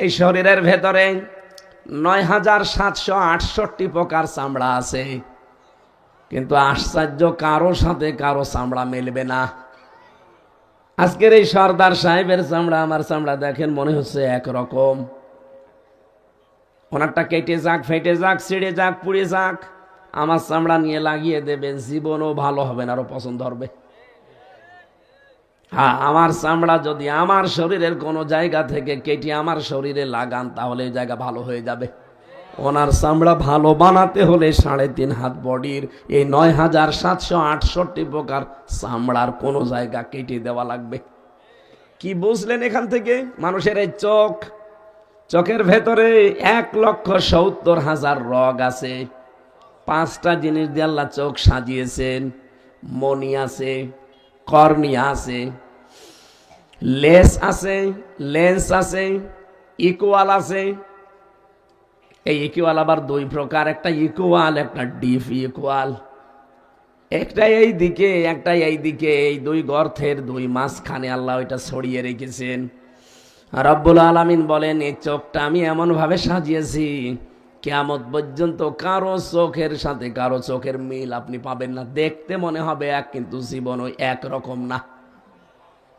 এই শরীরের ভেতরে নয় হাজার সাতশো আটষট্টি প্রকার চামড়া আছে। কিন্তু আশ্চর্য কারও সাথে কারও চামড়া মেলবে না। আজকের এই সর্দার সাহেবের চামড়া, আমার চামড়া দেখেন, মনে হচ্ছে একরকম। ওনারটা কেটে যাক, ফেটে যাক, ছিঁড়ে যাক, পুড়ে যাক। আমার চামড়া নিয়ে লাগিয়ে দেবে জীবনও ভালো হবে না, আরও পছন্দ হবে। হ্যাঁ আমার চামড়া যদি আমার শরীরের কোনো জায়গা থেকে কেটে আমার শরীরে লাগান, তাহলে এই জায়গা ভালো হয়ে যাবে। ওনার চামড়া ভালো বানাতে হলে সাড়ে তিন হাত বডির এই নয় হাজার সাতশো আটষট্টি প্রকার চামড়ার কোনো জায়গা কেটে দেওয়া লাগবে। কি বুঝলেন এখান থেকে? মানুষের এই চোখ, চোখের ভেতরে এক লক্ষ সত্তর হাজার রগ আছে। পাঁচটা জিনিস দিয়ে আল্লাহ চোখ সাজিয়েছেন মনি আছে কর্নিয়া আছে লেস আছে লেন্স আছে ইকুয়াল আছে। এই ইকুয়াল আবার দুই প্রকার, একটা ইকুয়াল একটা ডিপ ইকুয়াল একটা এই দিকে, একটা এই দিকে, এই দুই গর্থের দুই মাঝখানে আল্লাহ ওইটা ছড়িয়ে রেখেছেন। রব্বুল আলামিন বলেন, এই চোখটা আমি এমনভাবে সাজিয়েছি, কেয়ামত পর্যন্ত কারও চোখের সাথে কারও চোখের মিল আপনি পাবেন না। দেখতে মনে হবে এক, কিন্তু জীবন ওই এক রকম না।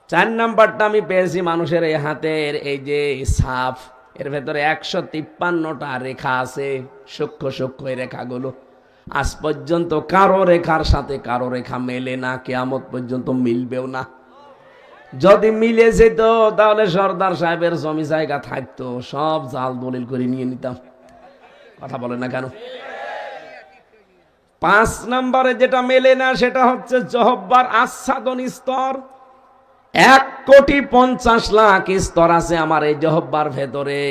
চার নাম্বারটা আমি পেয়েছি মানুষের এই হাতের, এই যে সাফ। এর ভেতরে একশো তিপ্পান্নটা রেখা আছে, সূক্ষ্ম সূক্ষ্ম রেখাগুলো। আজ পর্যন্ত কারও রেখার সাথে কারও রেখা মেলে না, কেয়ামত পর্যন্ত মিলবেও না। যদি মিলে যেত, তাহলে সর্দার সাহেবের জমি জায়গা থাকতো, সব জাল দলিল করে নিয়ে নিতাম। কথা বলে না কেন? পাঁচ নম্বরে যেটা মেলে না, সেটা হচ্ছে জহব্বার আচ্ছাদন স্তর। এক কোটি পঞ্চাশ লাখ স্তর আছে আমার এই জহব্বার ভেতরে।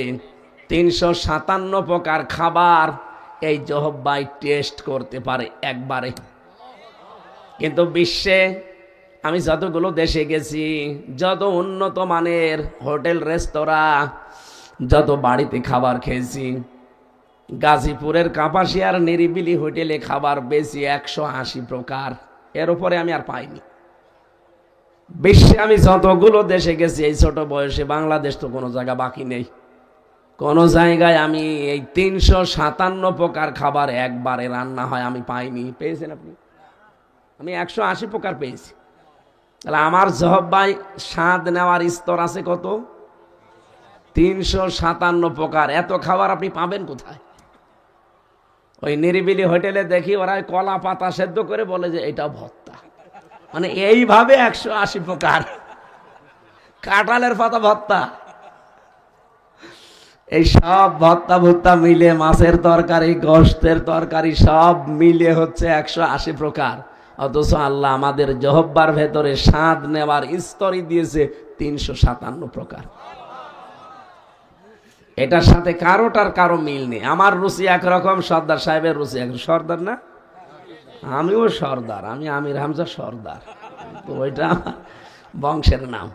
তিনশো সাতান্ন প্রকার খাবার এই জহব্বাই টেস্ট করতে পারে একবারে। কিন্তু বিশ্বে আমি যতগুলো দেশে গেছি, যত উন্নত মানের হোটেল, রেস্তোরাঁ, যত বাড়িতে খাবার খেয়েছি, গাজীপুরের কাপাসিয়ার নিরিবিলি হোটেলে খাবার বেশি একশো আশি প্রকার। এর উপরে আমি আর পাইনি। বিশ্বে আমি যতগুলো দেশে গেছি, এই ছোট বয়সে বাংলাদেশ তো কোনো জায়গা বাকি নেই। কোনো জায়গায় আমি এই তিনশো সাতান্ন প্রকার খাবার একবারে রান্না হয় আমি পাইনি। পেয়েছেন আপনি? আমি একশো আশি প্রকার পেয়েছি। তাহলে আমার জহব্বাই স্বাদ নেওয়ার স্তর আছে কত? তিনশো সাতান্ন প্রকার। এত খাবার আপনি পাবেন কোথায়? ওই নিরিবিলি হোটেলে দেখি ওরা কলা পাতা সেদ্ধ করে বলে যে, এটা ভর্তা। মানে এইভাবে একশো আশি প্রকার। কাঁঠালের পাতা ভর্তা। এই সব ভর্তা ভর্তা মিলে মাছের তরকারি গোস্তের তরকারি, সব মিলে হচ্ছে একশো আশি প্রকার। অথচ আল্লাহ আমাদের জহব্বার ভেতরে স্বাদ নেওয়ার স্তরই দিয়েছে তিনশো সাতান্ন প্রকার। এটার সাথে কারোটার কারও মিল নেই। আমার রুচি একরকম, সর্দার সাহেবের রুচি এক সর্দার না? আমিও সর্দার আমি আমির হামজা সর্দার। তো ওইটা বংশের নাম।